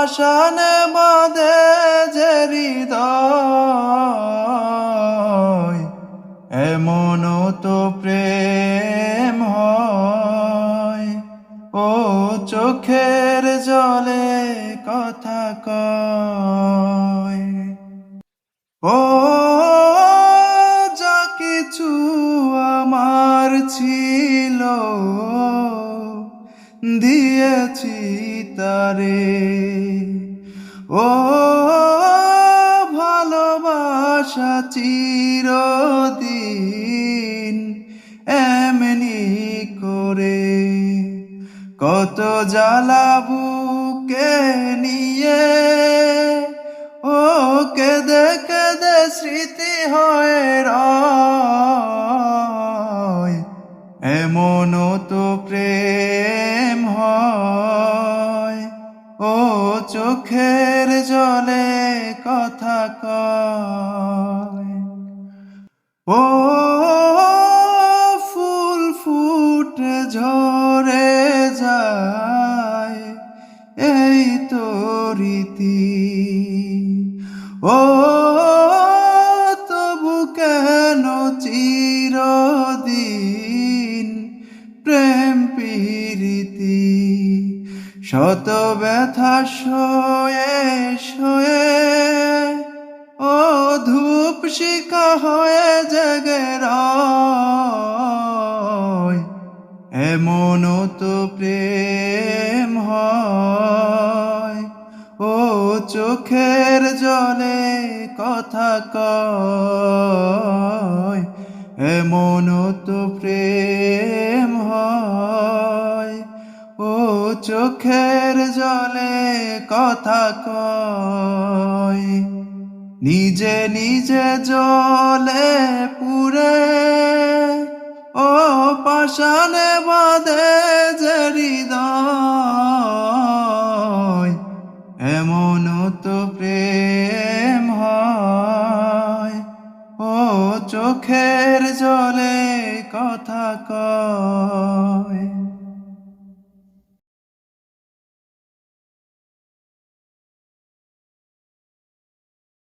পাশানে বাঁধে যে হৃদয়, এমন তো প্রেম ও চোখের জলে কথা কয়। ও যা কিছু আমার ছিল দিয়েছি তারে। ও ভালোবাসা চিরদিন এমনি করে। কত জ্বালা বুকে নিয়ে ও কেদে কেদে স্মৃতি হয়ে তো প্রেম হয়। ও চোখের জলে কথা কয়। ও ফুল ফুটে ঝরে যায়, এই তো রীতি। ও শত ব্যথা শোয়ে শোয়ে, ও ধূপ শিখা হয়ে জেগে এমন তো প্রেম হয়, ও চোখের জলে কথা কয়। এমন তো প্রেম হয় ও চোখের জলে কথা কয়। নিজে নিজে জলে পুরে ও পাশানে বাঁধে যে হৃদয়, এমন তো প্রেম হয়। ও চোখের জলে কথা কয়।